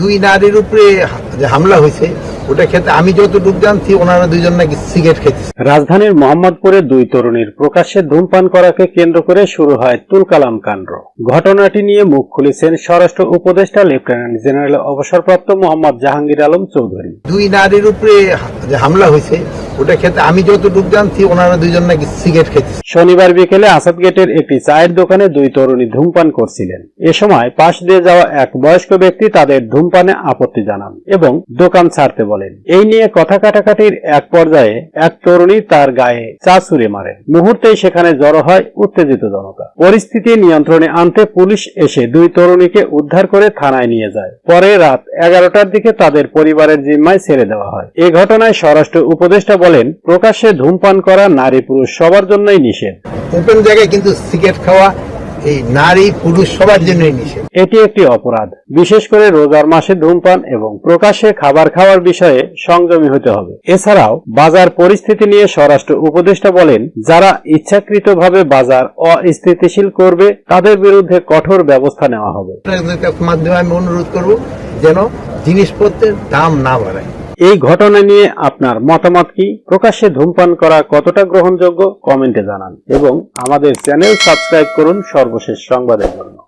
দুই নারীর উপরে যে হামলা হয়েছে ওটা ক্ষেত্রে আমি যতটুকু জানছি ওনারা দুইজন নাকি সিগারেট খেতেছে রাজধানীর মোহাম্মদপুরে দুই তরুণীর প্রকাশ্যে ধূমপান করাকে কেন্দ্র করে শুরু হয় তুলকালাম কাণ্ড। ঘটনাটি নিয়ে মুখ খুলেছেন স্বরাষ্ট্র উপদেষ্টা লেফটেন্যান্ট জেনারেল অবসরপ্রাপ্ত মোহাম্মদ জাহাঙ্গীর আলম চৌধুরী। দুই নারীর উপরে যে হামলা হয়েছে ওটা ক্ষেত্রে আমি যতটুকু জানছি, ওনারা দুইজন নাকি সিগারেট খেতেছে শনিবার বিকেলে আসাদ গেটের একটি চায়ের দোকানে দুই তরুণী ধূমপান করছিলেন। এ সময় পাশ দিয়ে যাওয়া এক বয়স্ক ব্যক্তি তাদের ধূমপানে আপত্তি জানান এবং দোকান ছাড়তে বলেন। এই নিয়ে কথা কাটাকাটির এক পর্যায়ে এক তরুণী তার গায়ে চা ছুড়ে মারেন। মুহূর্তেই সেখানে জড়ো হয় উত্তেজিত জনতা। পরিস্থিতি নিয়ন্ত্রণে আনতে পুলিশ এসে দুই তরুণীকে উদ্ধার করে থানায় নিয়ে যায়। পরে রাত এগারোটার দিকে তাদের পরিবারের জিম্মায় ছেড়ে দেওয়া হয়। এ ঘটনায় স্বরাষ্ট্র উপদেষ্টা বলেন প্রকাশ্যে ধূমপান করা নারী পুরুষ সবার জন্যই নিষেধ। ওপেন জায়গায় কিন্তু সিগারেট খাওয়া এই নারী পুরুষ সবার জন্যই নিষেধ। এটি একটি অপরাধ। বিশেষ করে রোজার মাসে ধূমপান এবং প্রকাশ্যে খাবার খাওয়ার বিষয়ে সংযমী হতে হবে। এছাড়াও বাজার পরিস্থিতি নিয়ে স্বরাষ্ট্র উপদেষ্টা বলেন যারা ইচ্ছাকৃতভাবে বাজার অস্থিতিশীল করবে তাদের বিরুদ্ধে কঠোর ব্যবস্থা নেওয়া হবে। মাধ্যমে আমি অনুরোধ করব যেন জিনিসপত্রের দাম না বাড়ায়। এই ঘটনা নিয়ে আপনার মতামত কি? প্রকাশ্যে ধূমপান করা কতটা গ্রহণযোগ্য? কমেন্টে জানান। এবং আমাদের চ্যানেল সাবস্ক্রাইব করুন সর্বশেষ সংবাদের জন্য।